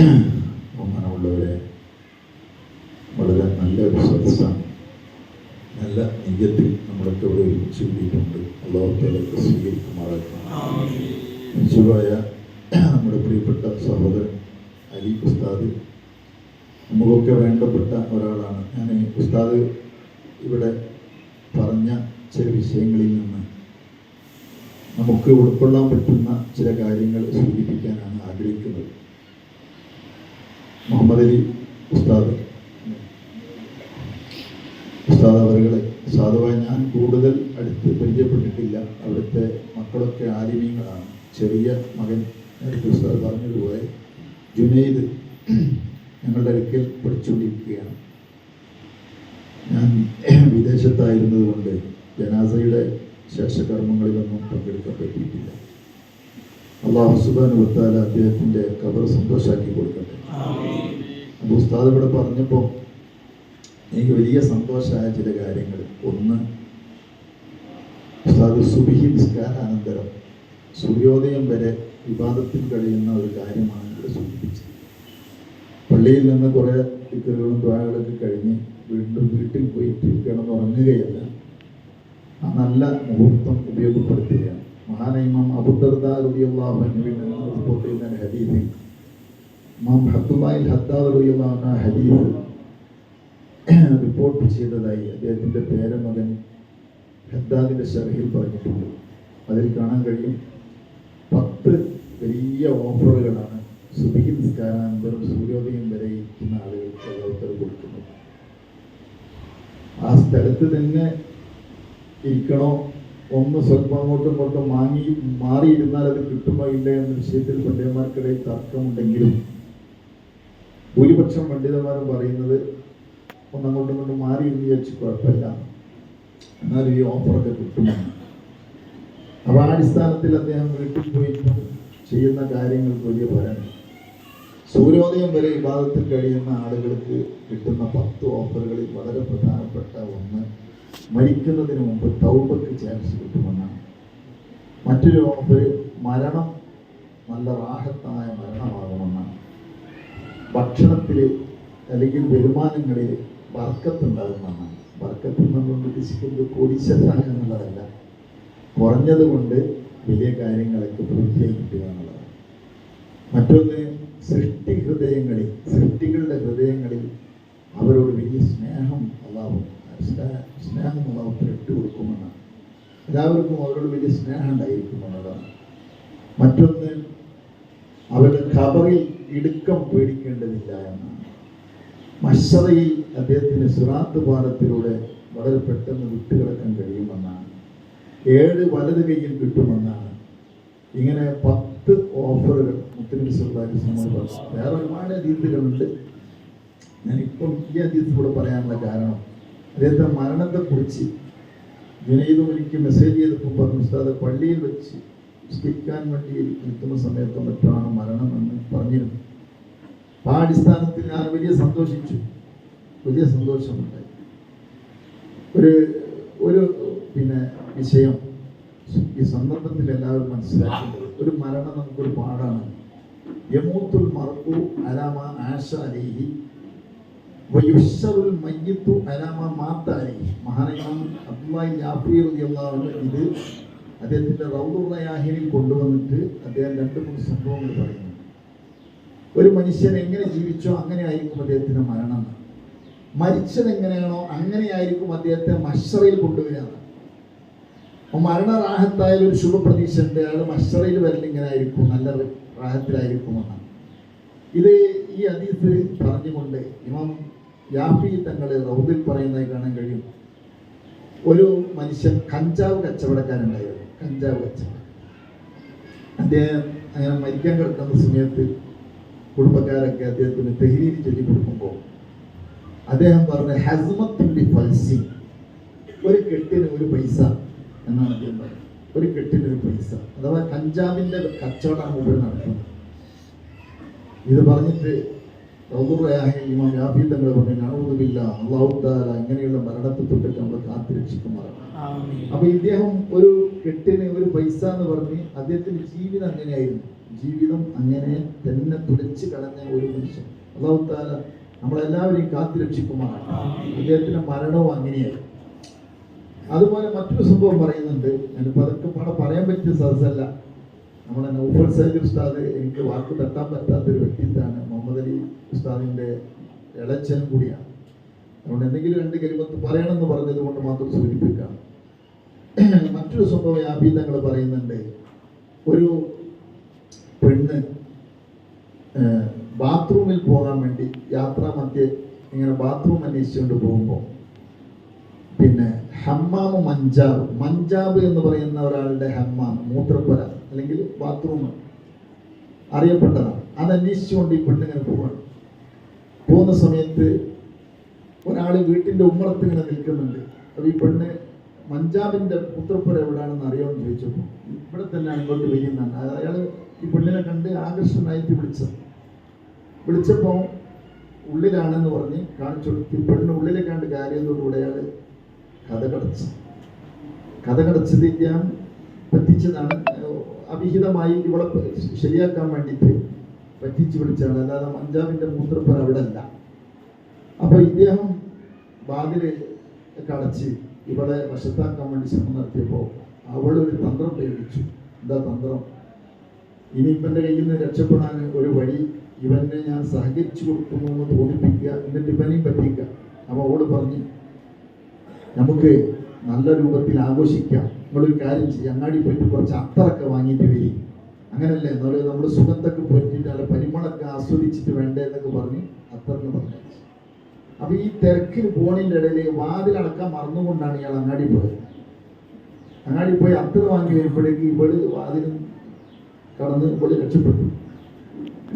ബഹുമാനമുള്ളവരെ വളരെ നല്ല ഒരു സദസ്സാണ് നല്ല നെയ്യത്തിൽ നമ്മളൊക്കെ ഇവിടെ ഒരുമിച്ച് കൂടിയിട്ടുണ്ട്. അള്ളാഹുത്തേലൊക്കെ സ്വീകരിക്കുമാറാക്കണം മരിച്ചുപോയ നമ്മുടെ പ്രിയപ്പെട്ട സഹോദരൻ അലി ഉസ്താദ് നമുക്കൊക്കെ വേണ്ടപ്പെട്ട ഒരാളാണ്. ഞാൻ ഉസ്താദ് ഇവിടെ പറഞ്ഞ ചില വിഷയങ്ങളിൽ നിന്ന് നമുക്ക് ഉൾക്കൊള്ളാൻ പറ്റുന്ന ചില കാര്യങ്ങൾ സൂചിപ്പിക്കാനാണ് ആഗ്രഹിക്കുന്നത്. മുഹമ്മദ് അലി ഉസ്താദ്. ഉസ്താദ് അവരുകളെ സാധുവായി ഞാൻ കൂടുതൽ അടുത്ത് പരിചയപ്പെട്ടിട്ടില്ല. അവിടുത്തെ മക്കളൊക്കെ ആലിമീങ്ങളാണ്. ചെറിയ മകൻ ഉസ്താദ് പറഞ്ഞതുപോലെ ജുനൈദ് ഞങ്ങളുടെ അടുക്കൽ പഠിച്ചുകൊണ്ടിരിക്കുകയാണ്. ഞാൻ വിദേശത്തായിരുന്നത് കൊണ്ട് ജനാസയുടെ ശേഷകർമ്മങ്ങളിലൊന്നും പങ്കെടുക്കാൻ പറ്റിയിട്ടില്ല. അള്ളാഹു സുബാൻ വത്താല അദ്ദേഹത്തിന്റെ കബർ സന്തോഷാക്കി കൊടുക്കട്ടെ. ഉസ്താദ് ഇവിടെ പറഞ്ഞപ്പോൾ എനിക്ക് വലിയ സന്തോഷമായ ചില കാര്യങ്ങൾ. ഒന്ന് ഉസ്താദ് സുബിഹി നിസ്കാരാനന്തരം. സൂര്യോദയം വരെ വിവാദത്തിൽ കഴിയുന്ന ഒരു കാര്യമാണ് ഇവിടെ സൂചിപ്പിച്ചത്. പള്ളിയിൽ നിന്ന് കുറേ ടിക്കറുകളും ദ്വാരകളൊക്കെ കഴിഞ്ഞ് വീണ്ടും വീട്ടിൽ പോയിട്ട് കിടന്നുറങ്ങുകയല്ല ആ നല്ല മുഹൂർത്തം ഉപയോഗപ്പെടുത്തുകയാണ്. മഹാനൈമം അബുദർദാ റബിയുള്ള റിപ്പോർട്ട് ചെയ്യുന്ന ഹദീസിൽ ഇമാം ഹത്തുമായി ഹത്താറിയാഹുന്ന ഹദീസ് റിപ്പോർട്ട് ചെയ്തതായി അദ്ദേഹത്തിന്റെ പേരമകൻ ഹദ്ദാദിന്റെ ഷർഹിൽ പറഞ്ഞിട്ടുണ്ട്. അതിൽ കാണാൻ കഴിയും പത്ത് വലിയ ഓഫറുകളാണ് സുബിഹി നിസ്കാരാനന്തരം സൂര്യോദയം വരെ ഇരിക്കുന്ന ആളുകൾക്ക് ഓരോരുത്തർ കൊടുക്കുന്നത്. ആ സ്ഥലത്ത് തന്നെ ഇരിക്കണോ? ഒന്ന് സ്വല്പം അങ്ങോട്ടും ഇങ്ങോട്ടും വാങ്ങി മാറിയിരുന്നാൽ അത് കിട്ടുമോ ഇല്ല എന്ന വിഷയത്തിൽ പണ്ഡിതന്മാർക്കിടയിൽ തർക്കമുണ്ടെങ്കിലും ഭൂരിപക്ഷം പണ്ഡിതന്മാരും പറയുന്നത് ഒന്ന് അങ്ങോട്ടും ഇങ്ങോട്ടും മാറി എന്ന് വിചാരിച്ച് കുഴപ്പമില്ല. എന്നാലും ഈ ഓഫറൊക്കെ കിട്ടുമെന്ന് അപ്പോൾ ആ അടിസ്ഥാനത്തിൽ അദ്ദേഹം വീട്ടിൽ പോയി ചെയ്യുന്ന കാര്യങ്ങൾക്ക് വലിയ പോരാണ് സൂര്യോദയം വരെ വിവാദത്തിൽ കഴിയുന്ന ആളുകൾക്ക് കിട്ടുന്ന പത്ത് ഓഫറുകളിൽ വളരെ പ്രധാനപ്പെട്ട ഒന്ന് മരിക്കുന്നതിന് മുമ്പ് തൗബക്ക് ചാൻസ് കിട്ടുമെന്നാണ്. മറ്റൊരു ഓഫർ മരണം നല്ല റാഹത്തായ മരണമാകുമെന്നാണ്. ഭക്ഷണത്തിൽ അല്ലെങ്കിൽ വരുമാനങ്ങളിൽ വർക്കത്തുണ്ടാകുന്നതാണ്. വർക്കത്തിൽ നിന്നുകൊണ്ട് ഉദ്ദേശിക്കുന്നത് കോടീശ്വരാണ് എന്നുള്ളതല്ല. കുറഞ്ഞത് കൊണ്ട് വലിയ കാര്യങ്ങളൊക്കെ പൂർത്തിയായി കിട്ടുക എന്നുള്ളതാണ്. മറ്റൊന്ന് സൃഷ്ടി ഹൃദയങ്ങളിൽ സൃഷ്ടികളുടെ ഹൃദയങ്ങളിൽ അവരോട് വലിയ സ്നേഹം അള്ളാഹു സ്നേ- സ്നേഹം അള്ളാഹു ഇട്ട് കൊടുക്കുമെന്നാണ് എല്ലാവർക്കും അവരോട് വലിയ സ്നേഹം ഉണ്ടായിരിക്കും എന്നുള്ളതാണ്. മറ്റൊന്ന് അവരുടെ ഖബറിൽ ഇടുക്കം പേടിക്കേണ്ടതില്ല എന്ന്. മഷറയിൽ അദ്ദേഹത്തിന് സുറാത്ത് പാലത്തിലൂടെ വളരെ പെട്ടെന്ന് വിട്ടുകിടക്കാൻ കഴിയുമെന്നാണ്. ഏഴ് വലത് കയ്യിൽ കിട്ടുമെന്നാണ്. ഇങ്ങനെ പത്ത് ഓഫറുകൾ മുത്തനബി സുൽത്താൻ വേറെ ഒരുപാട് അതീതുകളുണ്ട് ഞാനിപ്പം ഈ അതീത് പറയാനുള്ള കാരണം അദ്ദേഹത്തെ മരണത്തെക്കുറിച്ച് ജുനൈദും എനിക്ക് മെസ്സേജ് ചെയ്തപ്പോൾ പറഞ്ഞു ഉസ്താദ് പള്ളിയിൽ വെച്ച് സ്കിക്കാൻ വേണ്ടി നിൽക്കുന്ന സമയത്ത് മറ്റാണ് മരണം എന്ന് പറഞ്ഞിരുന്നു. ആ അടിസ്ഥാനത്തിൽ ഞാൻ വലിയ സന്തോഷിച്ചു. വലിയ സന്തോഷമുണ്ടായി. ഒരു ഒരു പിന്നെ വിഷയം. ഈ സന്ദർഭത്തിൽ എല്ലാവരും മനസ്സിലാക്കുന്നത് ഒരു മരണം നമുക്കൊരു പാടാണ് യമൂത്തുൽ മർക്കു അലാമ ആശ അലൈഹി വയുഷറുൽ മയ്യിത്തു അലാമ മാത്ത അലൈഹി മഹാനാം അബ്ദുല്ലാഹി ജാഫി റളിയല്ലാഹു ഇത് അദ്ദേഹത്തിന്റെ റൗദുറയാഹിനിൽ കൊണ്ടുവന്നിട്ട് അദ്ദേഹം രണ്ട് മൂന്ന് സംഭവങ്ങൾ പറയുന്നു. ഒരു മനുഷ്യൻ എങ്ങനെ ജീവിച്ചോ അങ്ങനെ ആയിരിക്കും അദ്ദേഹത്തിന്റെ മരണം. മരിച്ചത് എങ്ങനെയാണോ അങ്ങനെയായിരിക്കും അദ്ദേഹത്തെ മഷറയിൽ കൊണ്ടുവരിക. മരണറാഹത്തായ ഒരു ശുഭപ്രതീക്ഷ ഉണ്ട് അയാൾ മഷറയിൽ വരൽ ഇങ്ങനെ ആയിരിക്കും നല്ല റാഹത്തിലായിരിക്കുമെന്നാണ് ഇത് ഈ അതീസ് പറഞ്ഞുകൊണ്ട് ഇമാം യാഫി തങ്ങളെ റൗദിൽ പറയുന്നതായി കാണാൻ കഴിയും. ഒരു മനുഷ്യൻ കഞ്ചാവ് കച്ചവടക്കാരുണ്ടായിരുന്നു കഞ്ചാവ് കച്ചവടം അദ്ദേഹം അങ്ങനെ മരിക്കാൻ കിടക്കുന്ന സമയത്ത് കുടുംബക്കാരൊക്കെ അദ്ദേഹത്തിന് തെഹ്രീരി ചൊല്ലി കൊടുക്കുമ്പോൾ അദ്ദേഹം പറഞ്ഞ ഹസ്മത്തിന്റെ ഫൽസി. ഒരു കെട്ടിന് ഒരു പൈസ എന്നാണ് അദ്ദേഹം പറയുന്നത് ഒരു കെട്ടിന് ഒരു പൈസ. അഥവാ കഞ്ചാവിന്റെ കച്ചവടമാണ് മുമ്പിൽ നടക്കുന്നത്. ഇത് പറഞ്ഞിട്ട് ഇങ്ങനെയുള്ള മരണത്തെ തൊട്ടിട്ട് നമ്മൾ കാത്തിരക്ഷിക്കുമാറാണ് അപ്പൊ ഇദ്ദേഹം ഒരു കെട്ടിന് ഒരു പൈസ എന്ന് പറഞ്ഞ് അദ്ദേഹത്തിന്റെ ജീവിതം അങ്ങനെയായിരുന്നു. ജീവിതം അങ്ങനെ തന്നെ തുലച്ച് കളഞ്ഞ ഒരു മനുഷ്യൻ. അള്ളാഹുത്താല നമ്മളെല്ലാവരെയും കാത്തു രക്ഷിക്കുമാറാണ് അദ്ദേഹത്തിന്റെ മരണവും അങ്ങനെയായി അതുപോലെ മറ്റൊരു സംഭവം പറയുന്നുണ്ട്. ഞാൻ അതൊക്കെ പാടെ പറയാൻ പറ്റിയ സദസ്സല്ല നമ്മുടെ നൗഫൽ സൈദ് ഉസ്താദ് എനിക്ക് വാക്ക് തട്ടാൻ പറ്റാത്ത ഒരു വ്യക്തിത്വമാണ് മുഹമ്മദ് അലി ഉസ്താദിന്റെ ഇളച്ചൻ കൂടിയാണ്. അതുകൊണ്ട് എന്തെങ്കിലും രണ്ട് കരിമത്ത് പറയണമെന്ന് പറഞ്ഞത് കൊണ്ട് മാത്രം സൂചിപ്പിക്കാം മറ്റൊരു സംഭവം ആഭീതങ്ങൾ പറയുന്നുണ്ട്. ഒരു പെണ്ണ് ബാത്റൂമിൽ പോകാൻ വേണ്ടി യാത്രാ മധ്യേ ഇങ്ങനെ ബാത്റൂം അന്വേഷിച്ചുകൊണ്ട് പോകുമ്പോൾ പിന്നെ ഹമ്മാമ് മഞ്ചാബ്. മഞ്ചാബ് എന്ന് പറയുന്ന ഒരാളുടെ ഹമ്മാം മൂത്രപ്പുര. അല്ലെങ്കിൽ ബാത്റൂം അറിയപ്പെട്ടതാണ്. അത് അന്വേഷിച്ചുകൊണ്ട് ഈ പെണ്ണിങ്ങനെ പോവാണ്. പോകുന്ന സമയത്ത് ഒരാൾ വീട്ടിന്റെ ഉമ്മറത്ത് ഇങ്ങനെ നിൽക്കുന്നുണ്ട്. അപ്പോൾ ഈ പെണ്ണ് മഞ്ചാബിന്റെ പുത്രപ്പുര എവിടെയാണെന്ന് അറിയാമെന്ന് ചോദിച്ചപ്പോൾ ഇവിടെ തന്നെയാണ് ഇങ്ങോട്ട് വരുന്നതാണ് അയാൾ ഈ പെണ്ണിനെ കണ്ട് ആകർഷണമായിട്ട് വിളിച്ചത് വിളിച്ചപ്പോൾ ഉള്ളിലാണെന്ന് പറഞ്ഞ് കാണിച്ചു കൊടുത്ത് പെണ്ണ് ഉള്ളിലെ കണ്ട് കയറിയതോടുകൂടെ അയാൾ കഥ കടച്ചു കഥ കടച്ചത് ഞാൻ പറ്റിച്ചതാണ്. അവിഹിതമായി ഇവളെ ശരിയാക്കാൻ വേണ്ടിയിട്ട് പറ്റിച്ചു വിളിച്ചാണ് അല്ലാതെ പഞ്ചാബിന്റെ മൂത്രപ്പുര അവിടെ അല്ല. അപ്പൊ ഇദ്ദേഹം വാതിൽ കടച്ച് ഇവളെ വശത്താക്കാൻ വേണ്ടി ശ്രമം നടത്തിയപ്പോൾ അവളൊരു തന്ത്രം പ്രയോഗിച്ചു. എന്താ തന്ത്രം? ഇനി ഇവന്റെ കയ്യിൽ നിന്ന് രക്ഷപ്പെടാൻ ഒരു വഴി ഇവനെ ഞാൻ സഹകരിച്ചു കൊടുക്കുന്നു എന്ന് തോന്നിപ്പിക്കുക എന്നിട്ട് ഇവനെയും പറ്റിക്കുക. അപ്പൊ അവൾ പറഞ്ഞു നമുക്ക് നല്ല രൂപത്തിൽ ആഘോഷിക്കാം. നമ്മളൊരു കാര്യം ചെയ്യാം. അങ്ങാടി പോയിട്ട് കുറച്ച് അത്തറൊക്കെ വാങ്ങിയിട്ട് വരി. അങ്ങനല്ലേ? എന്നാലും നമ്മൾ സുഗന്ധമൊക്കെ പൊറ്റിട്ട് അല്ല പരിമളൊക്കെ ആസ്വദിച്ചിട്ട് വേണ്ടേ എന്നൊക്കെ പറഞ്ഞ് അത്തറിന് പറഞ്ഞു അപ്പൊ ഈ തിരക്കിന് പോണിന്റെ ഇടയിൽ വാതിലടക്കാൻ മറന്നുകൊണ്ടാണ് ഇയാൾ അങ്ങാടി പോയത്. അങ്ങാടി പോയി അത്തറ് വാങ്ങി വരുമ്പോഴേക്ക് ഇവൾ വാതിലും കടന്ന് ഇവൾ രക്ഷപ്പെട്ടു.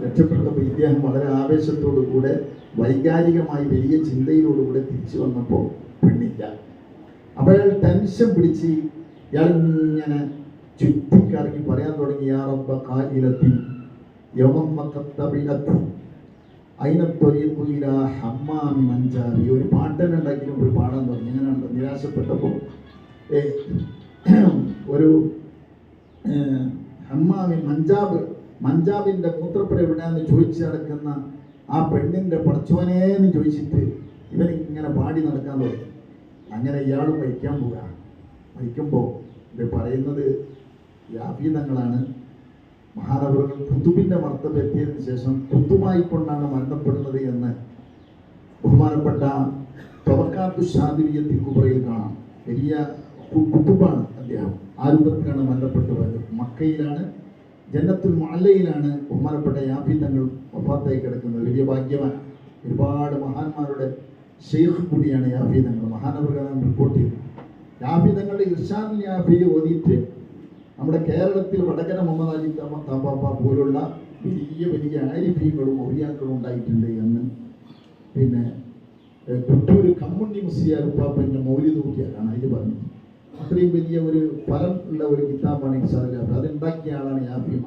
രക്ഷപ്പെട്ടപ്പോൾ ഇദ്ദേഹം വളരെ ആവേശത്തോടു കൂടെ വൈകാരികമായി വലിയ ചിന്തയിലോടുകൂടെ തിരിച്ചു വന്നപ്പോൾ പെണ്ണില്ല. അപ്പോൾ ടെൻഷൻ പിടിച്ച് ഇയാൾ ഇങ്ങനെ ചുറ്റിക്കറങ്ങി പറയാൻ തുടങ്ങി യാ റബ്ബ മഞ്ചാബി. ഒരു പാട്ടന്നെ ഉണ്ടാക്കിയും ഒരു പാടാൻ തുടങ്ങി. അങ്ങനെയുണ്ട് നിരാശപ്പെട്ടപ്പോൾ ഏ, ഒരു ഹമ്മാമി മഞ്ചാബ് മഞ്ചാബിന്റെ മൂത്രപ്പുര എവിടെയാന്ന് ചോദിച്ചു നടക്കുന്ന ആ പെണ്ണിന്റെ പടച്ചോനേന്ന് ചോദിച്ചിട്ട് ഇവനിങ്ങനെ പാടി നടക്കാൻ തുടങ്ങി. അങ്ങനെ ഇയാൾ മരിക്കാൻ പോവുക മരിക്കുമ്പോൾ ഇത് പറയുന്നത് വ്യാപീതങ്ങളാണ്. മഹാനവറുകൾ കുത്തുബിന്റെ മർത്തം എത്തിയതിനു ശേഷം കുത്തുമായി കൊണ്ടാണ് മരണപ്പെടുന്നത് എന്ന് ബഹുമാനപ്പെട്ട തവക്കാത്തു ഷാദിവിയത്തിൽ കുബറയിൽ കാണാം. വലിയ കുത്തുബാണ് അദ്ദേഹം. ആ രൂപത്തിലാണ് മരണപ്പെട്ടു പോയത് മക്കയിലാണ് ജന്നത്തുൽ മലയിലാണ് ബഹുമാനപ്പെട്ട യാഭീതങ്ങൾ വഫാത്തായി കിടക്കുന്നത്. വലിയ ഭാഗ്യവാൻ ഒരുപാട് മഹാന്മാരുടെ ഷെയ്ഖ് കൂടിയാണ് യാഭീതങ്ങൾ മഹാനവറുകൾ റിപ്പോർട്ട് ചെയ്തു യാഭീതങ്ങളുടെ ഇർഷാൻ യാഫി ഓതിയിട്ട് നമ്മുടെ കേരളത്തിൽ വടകര മുഹമ്മദ് അലി താപ്പാപ്പ പോലുള്ള വലിയ വലിയ ആരിഫീകളും ഒറിയാക്കളും ഉണ്ടായിട്ടുണ്ട് എന്ന്. പിന്നെ കുട്ടൂര് കമ്മുണ്ണി മുസ്ലിയാർ ഉപ്പാപ്പന്റെ മൗലിദ് നോക്കിയാലാണ് അതിൽ പറഞ്ഞത്. അത്രയും വലിയ ഒരു ഫലം ഉള്ള ഒരു കിതാബാണ് ഇൻഷാല്ല അത് അതുണ്ടാക്കിയ ആളാണ് യാഫിമ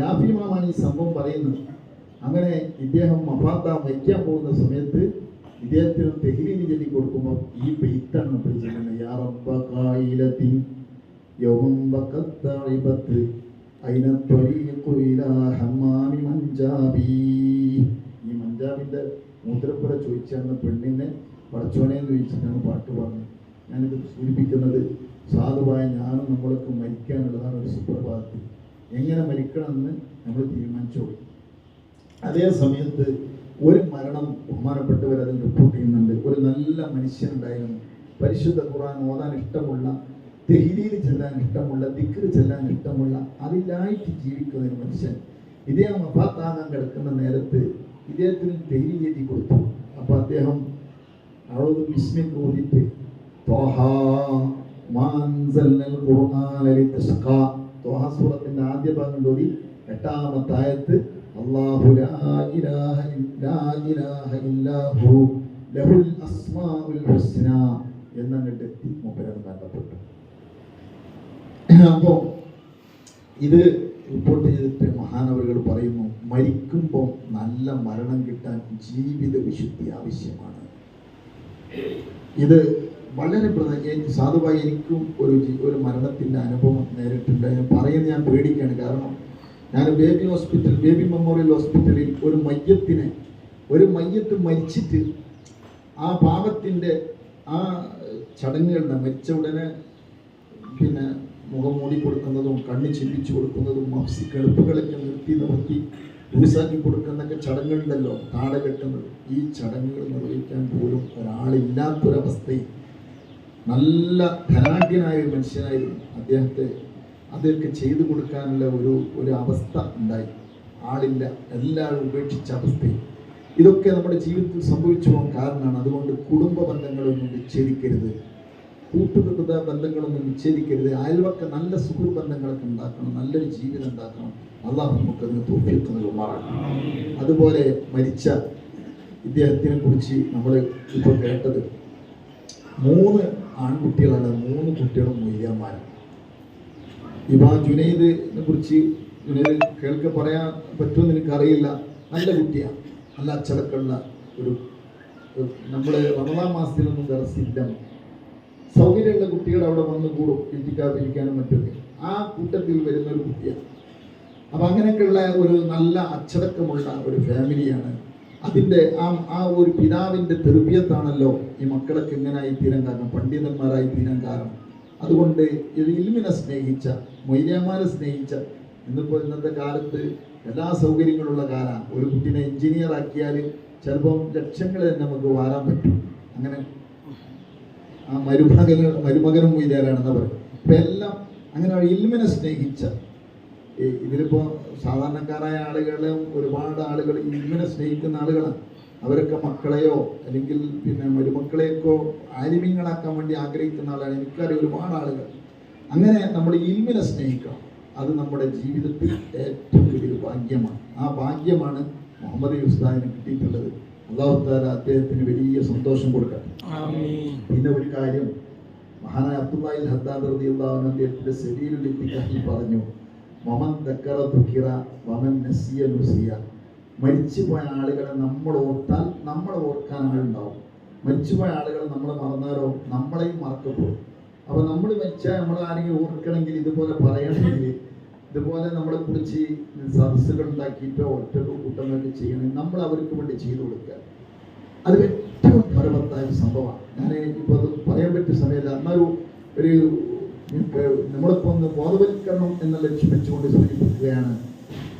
യാഫിമാണ് ഈ സംഭവം പറയുന്നത്. അങ്ങനെ ഇദ്ദേഹം മഫാത്ത വയ്ക്കാൻ പോകുന്ന സമയത്ത് ഇദ്ദേഹത്തിന് തെഹ്ലീൽ ചൊല്ലി കൊടുക്കുമ്പോൾ ഈ പെയ്ത്താണ് ചെയ്യുന്നത് യാ റബ്ബ മൂത്രപ്പുര ചോദിച്ചാണ് പെണ്ണിനെ പടച്ചോനെ എന്ന് ചോദിച്ചിട്ടാണ് പാട്ട് പറഞ്ഞത് ഞാനിത് സൂചിപ്പിക്കുന്നത് സാധുവായ ഞാനും നമ്മളൊക്കെ മരിക്കാനുള്ളതാണ് ഒരു സുപ്രഭാതത്തിൽ. എങ്ങനെ മരിക്കണമെന്ന് നമ്മൾ തീരുമാനിച്ചോളൂ. അതേ സമയത്ത് ഒരു മരണം ബഹുമാനപ്പെട്ടവർ അതിൽ റിപ്പോർട്ട് ചെയ്യുന്നുണ്ട്. ഒരു നല്ല മനുഷ്യനുണ്ടായിരുന്നു. പരിശുദ്ധ ഖുർആൻ ഓതാൻ ഇഷ്ടമുള്ള തെഹിലീൽ ചെല്ലാൻ ഇഷ്ടമുള്ള ദിക്ർ ചെല്ലാൻ ഇഷ്ടമുള്ള അതിലായിട്ട് ജീവിക്കുന്ന ഒരു മനുഷ്യൻ. ഇതേ മഫാത്താകാൻ കിടക്കുന്ന നേരത്ത് ഇദ്ദേഹത്തിന് തെഹിലീൽ എഴുതി കൊടുത്തു. അപ്പോൾ അദ്ദേഹം അഴുത് മാ അൻസൽനൽ ഖുർആന സൂറത്തിന്റെ ആദ്യ ഭാഗം ഓതി എട്ടാമത്തെ അല്ലാഹു ലാ ഇലാഹ ഇല്ലാ ഇലാഹ ഇല്ലാ ഹു ലഹുൽ അസ്മാഉൽ ഹുസ്ന എന്നങ്ങട്ട് എത്തി മൂപ്പരത് ബന്ധപ്പെട്ടു അപ്പോൾ ഇത് റിപ്പോർട്ട് ചെയ്തിട്ട് മഹാനവരുകൾ പറയുന്നു മരിക്കുമ്പോൾ നല്ല മരണം കിട്ടാൻ ജീവിത വിശുദ്ധി ആവശ്യമാണ്. ഇത് വളരെ സാധുവായി എനിക്കും ഒരു ഒരു മരണത്തിന്റെ അനുഭവം നേരിട്ടുണ്ട്. പറയുന്നത് ഞാൻ പേടിക്കുകയാണ്. കാരണം ഞാൻ ബേബി ഹോസ്പിറ്റൽ ബേബി മെമ്മോറിയൽ ഹോസ്പിറ്റലിൽ ഒരു മയ്യത്തിനെ ഒരു മയ്യത്ത് മരിച്ചിട്ട് ആ പാപത്തിന്റെ ആ ചടങ്ങുകളുടെ മരിച്ച ഉടനെ പിന്നെ മുഖം മൂടി കൊടുക്കുന്നതും കണ്ണ് ചിന്തിച്ചു കൊടുക്കുന്നതും മഫ്സി കെളുപ്പുകളൊക്കെ നിർത്തി നിർത്തി ഊസാക്കി കൊടുക്കുന്നൊക്കെ ചടങ്ങുകളുണ്ടല്ലോ താഴെ കെട്ടുന്നത്. ഈ ചടങ്ങുകൾ നിർവഹിക്കാൻ പോലും ഒരാളില്ലാത്തൊരവസ്ഥയിൽ നല്ല ധനാഢ്യനായ ഒരു മനുഷ്യനായിരുന്നു അദ്ദേഹത്തെ അതൊക്കെ ചെയ്തു കൊടുക്കാനുള്ള ഒരു ഒരു അവസ്ഥ ഉണ്ടായി. ആളില്ല എല്ലാവരും ഉപേക്ഷിച്ച അവസ്ഥയിൽ. ഇതൊക്കെ നമ്മുടെ ജീവിതത്തിൽ സംഭവിച്ചു പോകാൻ കാരണമാണ്. അതുകൊണ്ട് കുടുംബ ബന്ധങ്ങളൊന്നും വിച്ഛേദിക്കരുത് കൂട്ടുകൃത ബന്ധങ്ങളൊന്നും വിച്ഛേദിക്കരുത് അയൽവക്ക നല്ല സുഹൃ ബന്ധങ്ങളൊക്കെ ഉണ്ടാക്കണം. നല്ലൊരു ജീവിതം ഉണ്ടാക്കണം. അള്ളാഹു നമുക്കതിന് തോഫിയൊക്കെ നൽകുമാറാണ് അതുപോലെ മരിച്ച ഇദ്ദേഹത്തിനെ കുറിച്ച് നമ്മൾ ഇപ്പോൾ കേട്ടത്. മൂന്ന് ആൺകുട്ടികളാണ് മൂന്ന് കുട്ടികളും മൊയ്യാന്മാരാണ് ഇവ ജുനൈദിനെ കുറിച്ച് ജുനൈദ് കേൾക്കെ പറയാൻ പറ്റുമെന്ന് എനിക്കറിയില്ല. നല്ല കുട്ടിയാണ് നല്ല അച്ചടക്കമുള്ള ഒരു നമ്മൾ റമദാൻ മാസത്തിലൊന്നും ദർശില്ല സൗകര്യമുള്ള കുട്ടികൾ അവിടെ വന്ന് കൂടും. ഇരിക്കാതിരിക്കാനും മറ്റൊക്കെ ആ കൂട്ടത്തിൽ വരുന്ന ഒരു കുട്ടിയാണ് അപ്പം അങ്ങനെയൊക്കെയുള്ള ഒരു നല്ല അച്ചടക്കമുള്ള ഒരു ഫാമിലിയാണ്. അതിന്റെ ആ ആ ഒരു പിതാവിന്റെ തെർബിയത്താണല്ലോ ഈ മക്കളൊക്കെ ഇങ്ങനായി തീരാൻ കാരണം പണ്ഡിതന്മാരായി തീരാൻ കാരണം അതുകൊണ്ട് ഇൽമിനെ സ്നേഹിച്ച മൊയ്ലിയമാരെ സ്നേഹിച്ച ഇന്നിപ്പോൾ ഇന്നത്തെ കാലത്ത് എല്ലാ സൗകര്യങ്ങളുള്ള കാലമാണ് ഒരു കുട്ടീനെ എഞ്ചിനീയർ ആക്കിയാൽ ചിലപ്പം ലക്ഷങ്ങൾ തന്നെ നമുക്ക് വാരാൻ പറ്റും. അങ്ങനെ ആ മരുമകന് മരുമകനും മൊയ്ലിയാരാണെന്ന് പറയും അപ്പം എല്ലാം അങ്ങനെ ഇൽമിനെ സ്നേഹിച്ച. ഇതിലിപ്പോൾ ഇതിലിപ്പോ സാധാരണക്കാരായ ആളുകളും ഒരുപാട് ആളുകൾ ഇൽമിനെ സ്നേഹിക്കുന്ന ആളുകളാണ്. അവരൊക്കെ മക്കളെയോ അല്ലെങ്കിൽ പിന്നെ മരുമക്കളെയൊക്കെ ആലിമ്യങ്ങളാക്കാൻ വേണ്ടി ആഗ്രഹിക്കുന്ന ആളാണ്. എനിക്കറിയാം ഒരുപാട് ആളുകൾ. അങ്ങനെ നമ്മൾ ഇൽമിനെ സ്നേഹിക്കണം. അത് നമ്മുടെ ജീവിതത്തിൽ ഏറ്റവും വലിയൊരു ഭാഗ്യമാണ്. ആ ഭാഗ്യമാണ് മുഹമ്മദ് യുസ്താദിന് കിട്ടിയിട്ടുള്ളത്. അള്ളാഹു താല അദ്ദേഹത്തിന് വലിയ സന്തോഷം കൊടുക്കട്ടെ. പിന്നെ ഒരു കാര്യം മഹാനായ അബ്ദുല്ലാഹിൽ ഹദ്ദാദ് റളിയല്ലാഹു അൻഹു അദ്ദേഹത്തിന്റെ ശരീരം ലിപ്പിക്കാൻ പറഞ്ഞു മമൻ ദക്കറ ദുഃഖിറ വമൻ നസിയ നുസിയ. മരിച്ചുപോയ ആളുകളെ നമ്മൾ ഓർത്താൽ നമ്മൾ ഓർക്കാൻ ആളുണ്ടാവും. മരിച്ചുപോയ ആളുകൾ നമ്മൾ മറന്നാലോ? നമ്മളെയും മറക്കപ്പെടും. അപ്പൊ നമ്മൾ മരിച്ചാൽ നമ്മൾ ആരെങ്കിലും ഓർക്കണമെങ്കിൽ ഇതുപോലെ പറയണമെങ്കിൽ ഇതുപോലെ നമ്മളെ കുറിച്ച് സദസ്സുകൾ ഉണ്ടാക്കിയിട്ടോ ഒറ്റക്കോ കൂട്ടങ്ങളൊക്കെ ചെയ്യണമെങ്കിൽ നമ്മൾ അവർക്ക് വേണ്ടി ചെയ്തു കൊടുക്കുക. അത് ഏറ്റവും ഫലവത്തായ സംഭവമാണ്. ഞാൻ ഇപ്പോൾ അത് പറയാൻ പറ്റിയ സമയമില്ല. എന്നാലും ഒരു നമ്മളിപ്പോൾ ഒന്ന് ബോധവൽക്കരണം എന്ന ലക്ഷ്യം വെച്ചുകൊണ്ട് സൂചിപ്പിക്കുകയാണ്.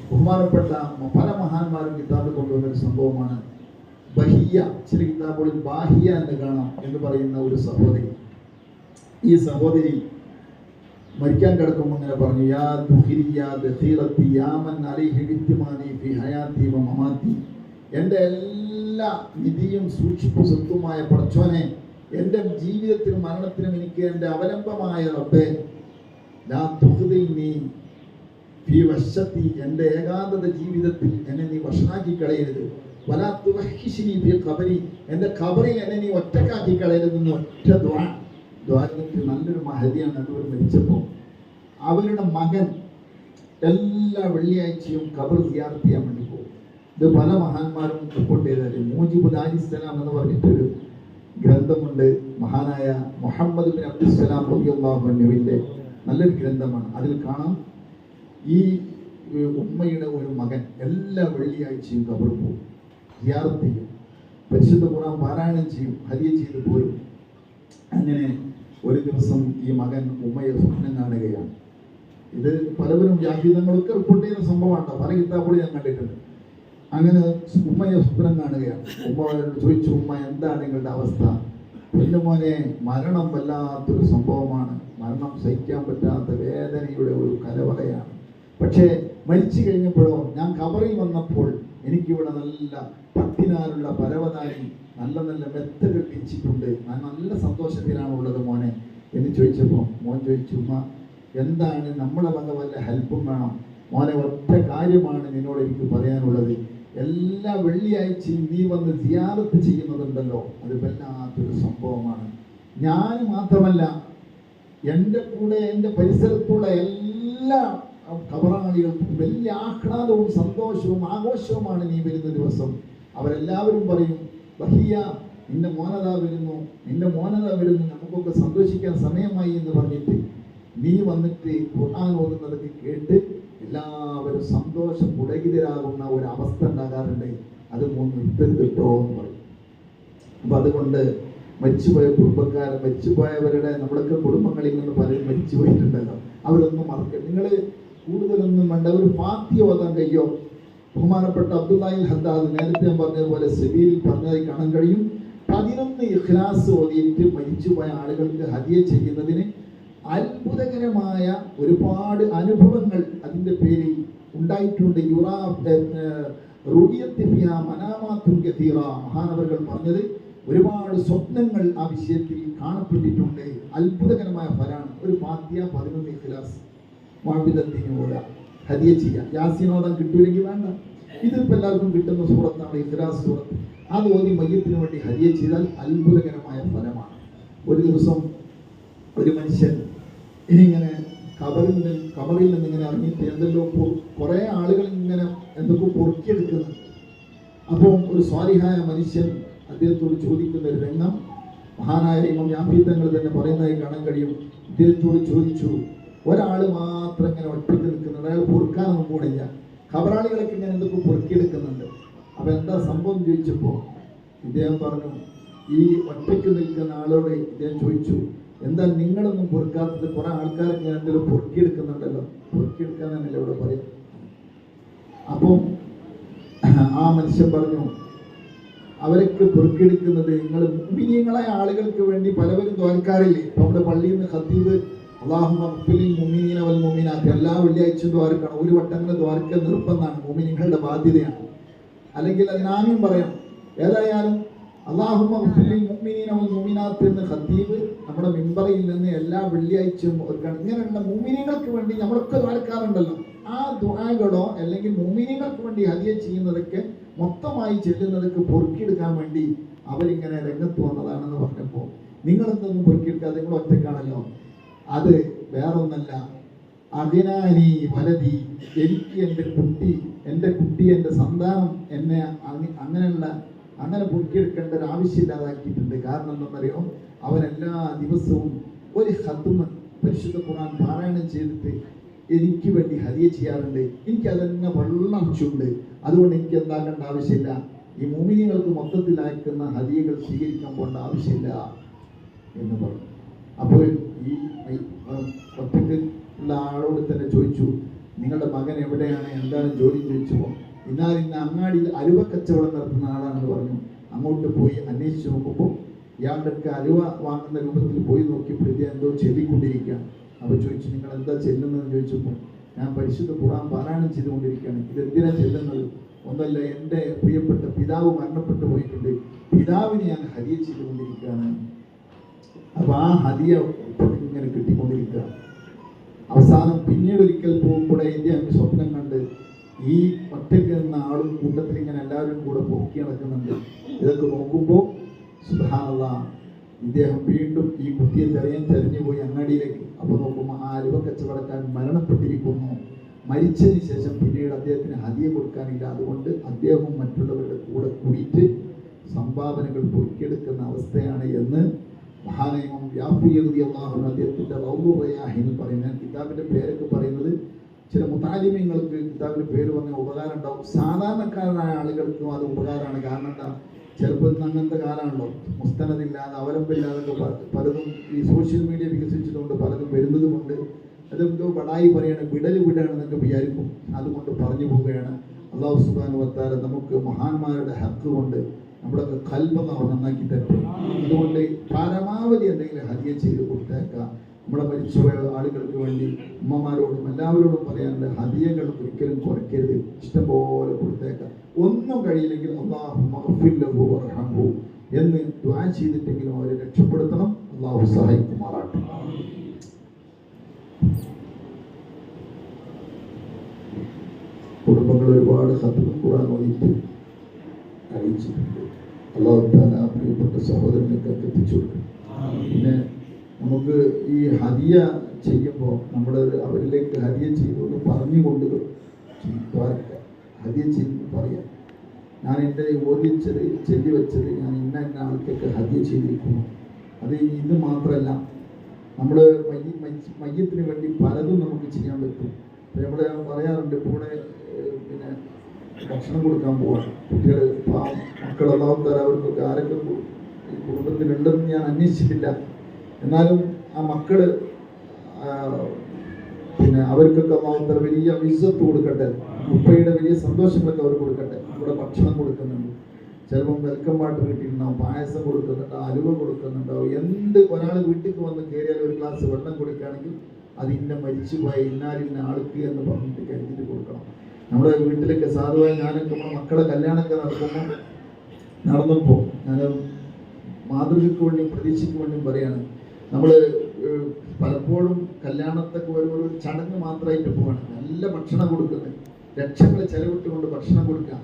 ബഹുമാനപ്പെട്ട പല മഹാന്മാരും കിതാബിൽ കൊണ്ടുവന്ന ഒരു സംഭവമാണ്. ബഹിയ ചില കിതാബുകളിൽ ബാഹിയ എന്ന് കാണാം എന്ന് പറയുന്ന ഒരു സഹോദരി. ഈ സഹോദരി മരിക്കാൻ കിടക്കുമ്പോൾ ഇങ്ങനെ പറഞ്ഞു യാ ദുഹിരി യാ ദഹീറത്തി യാമൻ അലൈഹി വിദ്യമാനി ഫി ഹയാത്തി മമാത്തി. എന്റെ എല്ലാ നിധിയും സൂക്ഷിപ്പു സ്വത്തുമായ പടച്ചോനെ എന്റെ ജീവിതത്തിനും മരണത്തിനും എനിക്ക് എന്റെ അവലംബമായ റബ്ബെ ലാ നീ ഫീ വശത്തി എന്റെ ഏകാന്തത ജീവിതത്തിൽ എന്നെ നീ വഷണാക്കി കളയരുത്. വലാത്തു വഹിശിനി ഫീ ഖബരി. എന്റെ ഖബറിൽ എന്നെ നീ ഒറ്റക്കാക്കി കളയരുതെന്ന് ഒറ്റ ദ്വാ. ദ്വാരത്തിൽ നല്ലൊരു മഹതിയാണ് രണ്ടുപേരും മരിച്ചപ്പോൾ. അവരുടെ മകൻ എല്ലാ വെള്ളിയാഴ്ചയും ഖബർ സിയാർത്ത് വേണ്ടി പോകും. ഇത് പല മഹാന്മാരും റിപ്പോർട്ട് ചെയ്താൽ മൂജിബുൽ ആലിസ്സലാം എന്ന് പറഞ്ഞിട്ടൊരു ഗ്രന്ഥമുണ്ട്. മഹാനായ മുഹമ്മദ് ബിൻ അബ്ദുസ്സലാം റബിയുള്ളാഹുവിന്റെ നല്ലൊരു ഗ്രന്ഥമാണ്. അതിൽ കാണാം ഈ ഉമ്മയുടെ ഒരു മകൻ എല്ലാ വെള്ളിയാഴ്ചയും കബർ പോകും. സിയാറത്ത് ചെയ്യും. പരിശുദ്ധ ഖുർആൻ പാരായണം ചെയ്യും. ഹരിയ ചെയ്ത് പോരും. അങ്ങനെ ഒരു ദിവസം ഈ മകൻ ഉമ്മയെ സ്വപ്നം കാണുകയാണ്. ഇത് പലവരും വ്യാഹീതങ്ങളൊക്കെ റിപ്പോർട്ട് ചെയ്യുന്ന സംഭവമാണ് പല കിതാബുകളും ഞാൻ കണ്ടിട്ടുണ്ട്. അങ്ങനെ ഉമ്മയെ സ്വപ്നം കാണുകയാണ്. ഉമ്മ ചോദിച്ചു ഉമ്മ എന്താണ് നിങ്ങളുടെ അവസ്ഥ? പിന്നെ മോനെ മരണം വല്ലാത്തൊരു സംഭവമാണ്. മരണം സഹിക്കാൻ പറ്റാത്ത വേദനയുടെ ഒരു കലവറയാണ്. പക്ഷേ മരിച്ചു കഴിഞ്ഞപ്പോഴോ ഞാൻ കബറിൽ വന്നപ്പോൾ എനിക്കിവിടെ നല്ല പത്തിനാലുള്ള പരവതാനി നല്ല നല്ല മെത്ത കെട്ടിച്ചിട്ടുണ്ട് ഞാൻ നല്ല സന്തോഷത്തിലാണ് ഉള്ളത് മോനെ എന്ന് ചോദിച്ചപ്പോൾ മോൻ ചോദിച്ചു ഉമ്മ എന്താണ് നമ്മളെ വന്ന വല്ല ഹെൽപ്പും വേണം? മോനെ ഒറ്റ കാര്യമാണ് നിന്നോട് എനിക്ക് പറയാനുള്ളത്. എല്ലാ വെള്ളിയാഴ്ചയും നീ വന്ന് സിയാറത്ത് ചെയ്യുന്നതുണ്ടല്ലോ. അത് വല്ലാത്തൊരു സംഭവമാണ്. ഞാൻ മാത്രമല്ല എന്റെ കൂടെ എന്റെ പരിസരത്തുള്ള എല്ലാ കബറാളികൾക്കും വലിയ ആഹ്ലാദവും സന്തോഷവും ആഘോഷവുമാണ് നീ വരുന്ന ദിവസം. അവരെല്ലാവരും പറയും ബഹിയ നിന്റെ മോനത വരുന്നു നിന്റെ മോനത വരുന്നു നമുക്കൊക്കെ സന്തോഷിക്കാൻ സമയമായി എന്ന് പറഞ്ഞിട്ട് നീ വന്നിട്ട് ഖുർആൻ ഓതുന്നതൊക്കെ കേട്ട് എല്ലാവരും സന്തോഷം പുടകിതരാകുന്ന ഒരു അവസ്ഥ ഉണ്ടാകാറുണ്ട്. അത് നിർത്തരുത് കേട്ടോ എന്ന് പറയും. അപ്പൊ അതുകൊണ്ട് മരിച്ചുപോയ കുടുംബക്കാർ മരിച്ചുപോയവരുടെ നമ്മുടെയൊക്കെ കുടുംബങ്ങളിൽ നിന്ന് പലരും മരിച്ചു പോയിട്ടുണ്ടല്ലോ അവരൊന്നും മറക്കരുത്. നിങ്ങൾ കൂടുതലൊന്നും വേണ്ട. ഒരു ഫാത്തിയ ഓതാൻ കഴിയോ? ബഹുമാനപ്പെട്ട അബ്ദുല്ലാഹിൽ ഹദ്ദാദ് നേരത്തെ ഞാൻ പറഞ്ഞതുപോലെ സെബീലിൽ പറഞ്ഞതായി കാണാൻ കഴിയും. പതിനൊന്ന് ഇഖ്ലാസ് ഓതിയിട്ട് മരിച്ചുപോയ ആളുകൾക്ക് ഹദിയ ചെയ്യുന്നതിന് അത്ഭുതകരമായ ഒരുപാട് അനുഭവങ്ങൾ അതിന്റെ പേരിൽ ഉണ്ടായിട്ടുണ്ട്. യുറാ റുഹിയത്തിഫിയ പറഞ്ഞത് ഒരുപാട് സ്വപ്നങ്ങൾ ആ വിഷയത്തിൽ കാണപ്പെട്ടിട്ടുണ്ട്. അത്ഭുതകരമായ ഫലാണ് ഒരു ഫാത്തിയ പതിനൊന്ന് ഇഖ്ലാസ്. വാവിധത്തിന് ഓടുക ഹദിയ ചെയ്യാം യാസീനോദം കിട്ടൂലെങ്കിൽ വേണ്ട. ഇതിപ്പോൾ എല്ലാവർക്കും കിട്ടുന്ന സൂറത്താണ് ഇന്ദിരാ സൂറത്ത്. അത് ഓതി മയ്യത്തിന് വേണ്ടി ഹരിയ ചെയ്താൽ അത്ഭുതകരമായ ഫലമാണ്. ഒരു ദിവസം ഒരു മനുഷ്യൻ ഇനിങ്ങനെ കബറിൽ നിന്ന് കബറിൽ നിന്ന് ഇങ്ങനെ ഇറങ്ങിയിട്ട് എന്തെല്ലോ കുറെ ആളുകൾ ഇങ്ങനെ എന്തൊക്കെ പൊറുക്കിയെടുക്കുന്നു. അപ്പോൾ ഒരു സ്വാലിഹായ മനുഷ്യൻ അദ്ദേഹത്തോട് ചോദിക്കുന്ന ഒരു രംഗം മഹാനായ ഇമാം യാഫീത്തങ്ങൾ തന്നെ പറയുന്നതായി കാണാൻ കഴിയും. ഇദ്ദേഹത്തോട് ചോദിച്ചു ഒരാൾ മാത്രം ഇങ്ങനെ ഒറ്റയ്ക്ക് നിൽക്കുന്നുണ്ട് അയാൾ പൊറുക്കാൻ പോണില്ല. ഖബറാളികളൊക്കെ ഇങ്ങനെ എന്തൊക്കെ പൊറുക്കിയെടുക്കുന്നുണ്ട്. അപ്പൊ എന്താ സംഭവം ചോദിച്ചപ്പോൾ ഇദ്ദേഹം പറഞ്ഞു ഈ ഒറ്റയ്ക്ക് നിൽക്കുന്ന ആളോട് ഇദ്ദേഹം ചോദിച്ചു എന്താ നിങ്ങളൊന്നും പൊറുക്കാത്തത്? കുറെ ആൾക്കാരൊക്കെ ഞാൻ എന്തെങ്കിലും പൊറുക്കിയെടുക്കുന്നുണ്ടല്ലോ? പൊറുക്കിയെടുക്കാൻ തന്നെയല്ലേ ഇവിടെ പറയാം? അപ്പം ആ മനുഷ്യൻ പറഞ്ഞു അവരൊക്കെ പൊറുക്കിയെടുക്കുന്നത് നിങ്ങൾ മുമ്പിനിയങ്ങളായ ആളുകൾക്ക് വേണ്ടി പലവരും തോൽക്കാറില്ലേ നമ്മുടെ പള്ളിയിൽ നിന്ന് ഖത്തീബ് അള്ളാഹു മുമിനീന വൽ മുമിനാത്ത് എല്ലാ വെള്ളിയാഴ്ചയും ദ്വാരക്കാണ്. ഒരു വട്ടങ്ങൾ ദ്വാരക്കൽ നിർബന്ധമാണ്. മോമിനിങ്ങളുടെ ബാധ്യതയാണ്. അല്ലെങ്കിൽ അതിനാമ്യം പറയാം. ഏതായാലും അള്ളാഹു മുഅ്മിനീന വൽ മുഅ്മിനാത്ത് എന്ന് ഖത്തീബ് നമ്മുടെ മിമ്പറയിൽ നിന്ന് എല്ലാ വെള്ളിയാഴ്ചയും ഒരുക്കണം. ഇങ്ങനെയുള്ള മുഅ്മിനീങ്ങൾക്ക് വേണ്ടി നമ്മളൊക്കെ ദ്വാരക്കാറുണ്ടല്ലോ. ആ ദുആകളോ അല്ലെങ്കിൽ മുഅ്മിനീങ്ങൾക്ക് വേണ്ടി ഹതിയ ചെയ്യുന്നതൊക്കെ മൊത്തമായി ചെല്ലുന്നതൊക്കെ പൊറുക്കിയെടുക്കാൻ വേണ്ടി അവരിങ്ങനെ രംഗത്ത് വന്നതാണെന്ന് പറഞ്ഞപ്പോൾ നിങ്ങളെന്തൊന്നും പൊറുക്കിയെടുക്കാതെ നിങ്ങൾ ഒറ്റക്കാണല്ലോ അത് വേറൊന്നല്ല. അഭിനാനി വലതി എനിക്ക് എന്റെ കുട്ടി എന്റെ കുട്ടി എന്റെ സന്താനം എന്നെ അങ്ങ- അങ്ങനെയുള്ള അങ്ങനെ പൊക്കിയെടുക്കേണ്ട ഒരു ആവശ്യമില്ലാതാക്കിയിട്ടുണ്ട്. കാരണം എന്തെന്നറിയോ അവൻ എല്ലാ ദിവസവും ഒരു ഹത്തുമ പരിശുദ്ധ ഖുർആൻ പാരായണം ചെയ്തിട്ട് എനിക്ക് വേണ്ടി ഹരിയ ചെയ്യാറുണ്ട്. എനിക്ക് അതെന്നെ വെള്ളം വെള്ളമിച്ചുണ്ട് അതുകൊണ്ട് എനിക്ക് എന്താക്കേണ്ട ആവശ്യമില്ല. ഈ മുമിനികൾക്ക് മൊത്തത്തിൽ അയക്കുന്ന ഹരിയകൾ സ്വീകരിക്കാൻ പോകേണ്ട ആവശ്യമില്ല എന്ന് പറഞ്ഞു. അപ്പോൾ ഈ ഉള്ള ആളോട് തന്നെ ചോദിച്ചു നിങ്ങളുടെ മകൻ എവിടെയാണ്? എന്താണ് ജോലി? ചോദിച്ചപ്പോൾ ഇന്നാൽ ഇന്ന് അങ്ങാടിയിൽ അലുവ കച്ചവടം നടത്തുന്ന ആളാണെന്ന് പറഞ്ഞു. അങ്ങോട്ട് പോയി അന്വേഷിച്ച് നോക്കുമ്പോൾ ഇയാളുടെ അലുവ വാങ്ങുന്ന രൂപത്തിൽ പോയി നോക്കി ഇത് എന്തോ ചെല്ലിക്കൊണ്ടിരിക്കുകയാണ് അപ്പോൾ ചോദിച്ചു നിങ്ങൾ എന്താ ചെല്ലുന്നതെന്ന്? ചോദിച്ചപ്പോൾ ഞാൻ പരിശുദ്ധ ഖുറാൻ പാരായണം ചെയ്തുകൊണ്ടിരിക്കുകയാണ്. ഇതെന്തിനാണ് ചെല്ലുന്നത്? ഒന്നല്ല എന്റെ പ്രിയപ്പെട്ട പിതാവ് മരണപ്പെട്ടു പോയിട്ടുണ്ട്. പിതാവിനെ ഞാൻ ഹരിയ ചെയ്തുകൊണ്ടിരിക്കുകയാണ്. അപ്പൊ ആ ഹതിയ ഇങ്ങനെ കിട്ടിക്കൊണ്ടിരിക്കുക. അവസാനം പിന്നീട് ഒരിക്കൽ പോകുമ്പോൾ ഇന്ത്യ സ്വപ്നം കണ്ട് ഈ ഒറ്റയ്ക്ക് നിന്ന ആളും കൂട്ടത്തിൽ ഇങ്ങനെ എല്ലാവരും കൂടെ പൊക്കി നടക്കുന്നുണ്ട്. ഇതൊക്കെ നോക്കുമ്പോൾ സുധാനുള്ള ഇദ്ദേഹം വീണ്ടും ഈ കുട്ടിയെ തെറിയാൻ തെരഞ്ഞു പോയി അങ്ങാടിയിലേക്ക്. അപ്പോൾ നോക്കുമ്പോൾ ആ അലുവ കച്ചവടക്കാൻ മരണപ്പെട്ടിരിക്കുന്നു. മരിച്ചതിന് ശേഷം പിന്നീട് അദ്ദേഹത്തിന് ഹതിയെ കൊടുക്കാനില്ല. അതുകൊണ്ട് അദ്ദേഹവും മറ്റുള്ളവരുടെ കൂടെ കൂടിയിട്ട് സംഭാവനകൾ പൊറുക്കിയെടുക്കുന്ന അവസ്ഥയാണ് എന്ന് മഹാനയമം വ്യാപിയതി അള്ളാഹു അദ്ദേഹത്തിന്റെ റൗബുറയാഹിൽ പറയുന്ന കിതാബിന്റെ പേരൊക്കെ പറയുന്നത് ചില മുത്താലിമ്യങ്ങൾക്ക് കിതാബിന്റെ പേര് പറഞ്ഞ ഉപകാരം ഉണ്ടാവും. സാധാരണക്കാരായ ആളുകൾക്കും അത് ഉപകാരമാണ്. കാരണം എന്താ? ഇന്ന് അങ്ങനത്തെ കാലമാണല്ലോ. മുസ്തനതില്ലാതെ അവലംബില്ലാതെ പലതും ഈ സോഷ്യൽ മീഡിയ വികസിച്ചതുകൊണ്ട് പലതും വരുന്നത് കൊണ്ട് അതെന്തോ ബടായി പറയാണ് വിടൽ വിടാണെന്നൊക്കെ വിചാരിക്കും. അതുകൊണ്ട് പറഞ്ഞു പോവുകയാണ്. അള്ളാഹു സുബാൻ വത്താല നമുക്ക് മഹാന്മാരുടെ ഹക്ക് കൊണ്ട് നമ്മുടെ കൽബം നന്നാക്കി തരട്ടെ. അതുകൊണ്ട് പരമാവധി എന്തെങ്കിലും ഹരിയ ചെയ്ത് കൊടുത്തേക്കാം. നമ്മുടെ മരിച്ചുപോയ ആളുകൾക്ക് വേണ്ടി അമ്മമാരോടും എല്ലാവരോടും പറയാനുള്ള ഹദിയകൾ ഒരിക്കലും കുറയ്ക്കരുത്. ഇഷ്ടംപോലെ കൊടുത്തേക്കാം. ഒന്നും കഴിയില്ലെങ്കിൽ അള്ളാഹു എന്ന് ദ്വാ ചെയ്തിട്ടെങ്കിലും അവരെ രക്ഷപ്പെടുത്തണം. അള്ളാഹു സഹായിക്കുമാറാട്ടെ കുടുംബങ്ങൾ ഒരുപാട് സത്യം കൂടാൻ വേണ്ടിയിട്ട് അറിയിച്ചിട്ടുണ്ട്. അള്ളാഹു താല പ്രിയപ്പെട്ട സഹോദരനൊക്കെ എത്തിച്ചു. കൊടുക്കും പിന്നെ നമുക്ക് ഈ ഹദിയ ചെയ്യുമ്പോൾ നമ്മൾ അവരിലേക്ക് ഹദിയ ചെയ്തു പറഞ്ഞു പറഞ്ഞുകൊണ്ട് ദ്വാരക്ക ഹദിയ ചെയ്തു പറയാം. ഞാൻ എന്റെ ഓദിച്ചത് ചെല്ലി വെച്ചത് ഞാൻ ഇന്ന ഇന്ന ആൾക്കൊക്കെ ഹദിയ ചെയ്തിരിക്കുന്നു. അത് ഇത് മാത്രമല്ല നമ്മൾ മയ്യത്തിന് വേണ്ടി പലതും നമുക്ക് ചെയ്യാൻ പറ്റും. നമ്മൾ പറയാറുണ്ട് കൂടെ പിന്നെ ഭക്ഷണം കൊടുക്കാൻ പോവാണ് കുട്ടികൾ മക്കളെല്ലാം തരാം അവർക്കൊക്കെ ആരൊക്കെ ഈ കുടുംബത്തിലുണ്ടെന്ന് ഞാൻ അന്വേഷിച്ചിട്ടില്ല. എന്നാലും ആ മക്കൾ പിന്നെ അവർക്കൊക്കെ അള്ളാഹുത്തല വലിയ വിസത്ത് കൊടുക്കട്ടെ. ഉപ്പയുടെ വലിയ സന്തോഷങ്ങളൊക്കെ അവർ കൊടുക്കട്ടെ. ഇവിടെ ഭക്ഷണം കൊടുക്കുന്നുണ്ട്. ചിലപ്പം വെൽക്കം പാട്ട് കിട്ടിയിട്ടുണ്ടാവും പായസം കൊടുക്കുന്നുണ്ടാവും അലുവ കൊടുക്കുന്നുണ്ടാവും. എന്ത് ഒരാൾ വീട്ടിൽ വന്ന് കയറിയാൽ ഒരു ഗ്ലാസ് വെള്ളം കൊടുക്കുകയാണെങ്കിൽ അത് ഇന്ന മരിച്ചു പോയ ഇന്നാലിന്ന ആൾക്ക് എന്ന് പറഞ്ഞിട്ട് കരുതിയിട്ട് കൊടുക്കണം. നമ്മുടെ വീട്ടിലൊക്കെ സാധുവായി ഞാനൊക്കെ നമ്മുടെ മക്കളെ കല്യാണമൊക്കെ നടക്കുമ്പോൾ നടന്നപ്പോൾ ഞാൻ മാതൃകയ്ക്ക് വേണ്ടിയും പ്രതീക്ഷയ്ക്ക് വേണ്ടിയും പറയാണ്. നമ്മൾ പലപ്പോഴും കല്യാണത്തൊക്കെ വരുമ്പോൾ ഒരു ചടങ്ങ് മാത്രമായിട്ട് പോവാണ്. നല്ല ഭക്ഷണം കൊടുക്കുന്നത്. ലക്ഷങ്ങൾ ചെലവിട്ടുകൊണ്ട് ഭക്ഷണം കൊടുക്കുക.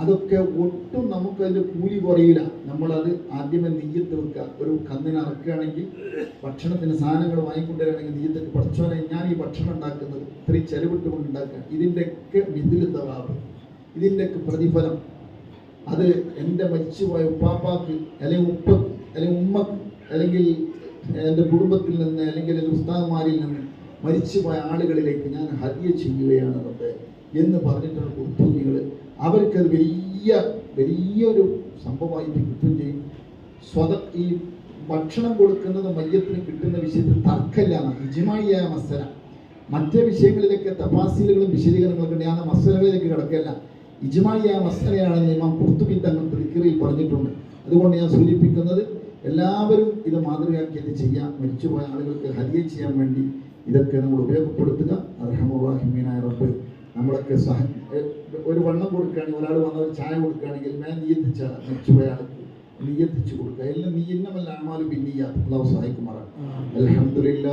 അതൊക്കെ ഒട്ടും നമുക്ക് അതിന്റെ കൂലി കുറയില്ല. നമ്മളത് ആദ്യമേ നെയ്യത്ത് വെക്കുക. ഒരു കന്നിനെ അറക്കുകയാണെങ്കിൽ ഭക്ഷണത്തിന് സാധനങ്ങൾ വാങ്ങിക്കൊണ്ടുവരികയാണെങ്കിൽ നെയ്യത്തൊക്കെ പഠിച്ചോനെ ഞാൻ ഈ ഭക്ഷണം ഉണ്ടാക്കുന്നത് ഇത്രയും ചെലവിട്ടുകൊണ്ട് ഉണ്ടാക്കുക. ഇതിന്റെയൊക്കെ വിതിൽ തവാബ് ഇതിന്റെയൊക്കെ പ്രതിഫലം. അത് എന്റെ മരിച്ചുപോയ ഉപ്പാപ്പാക്ക് അല്ലെങ്കിൽ ഉപ്പ അല്ലെങ്കിൽ ഉമ്മക്ക് അല്ലെങ്കിൽ എന്റെ കുടുംബത്തിൽ നിന്ന് അല്ലെങ്കിൽ എന്റെ ഉസ്താദ്മാരിൽ നിന്ന് മരിച്ചുപോയ ആളുകളിലേക്ക് ഞാൻ ഹരിയ ചെയ്യുകയാണ് റബ്ബേ. എന്ന് പറഞ്ഞിട്ടുള്ള കുത്തുനികൾ അവർക്കത് വലിയ വലിയൊരു സംഭവമായിട്ട് കിട്ടുകയും ചെയ്യും. സ്വത ഈ ഭക്ഷണം കൊടുക്കുന്നത് മയ്യത്തിന് കിട്ടുന്ന വിഷയത്തിൽ തർക്കമില്ല ഇജുമായിയായ മത്സര മറ്റേ വിഷയങ്ങളിലൊക്കെ തപാസീലുകളും വിശദീകരണങ്ങളൊക്കെ ഞാൻ ആ മസലകളിലേക്ക് കിടക്കല്ല ഇജ്മായിയ മസലയാണെന്ന് ഇമാം കുർത്തുബി തങ്ങൾ ദിക്റിൽ പറഞ്ഞിട്ടുണ്ട്. അതുകൊണ്ട് ഞാൻ സൂചിപ്പിക്കുന്നത് എല്ലാവരും ഇത് മാതൃകയാക്കിയത് ചെയ്യാം. മരിച്ചുപോയ ആളുകൾക്ക് ഹരിയ ചെയ്യാൻ വേണ്ടി ഇതൊക്കെ നമ്മൾ ഉപയോഗപ്പെടുത്തുക. അർഹമുറാഹിമീനായ റബ്ബ്. നമ്മളൊക്കെ സഹ ഒരു വണ്ണം കൊടുക്കുകയാണെങ്കിൽ ഒരാൾ വന്ന ഒരു ചായ കൊടുക്കുകയാണെങ്കിൽ ഞാൻ നീയത്തിച്ച മരിച്ചുപോയ ആൾക്ക് നീയത്തിച്ച് കൊടുക്കുക. എല്ലാം നീ ഇന്നമല്ല ആമാലും പിന്നീയ അള്ളാഹു സഹായിക്കുമാറാണ്. അലഹമില്ല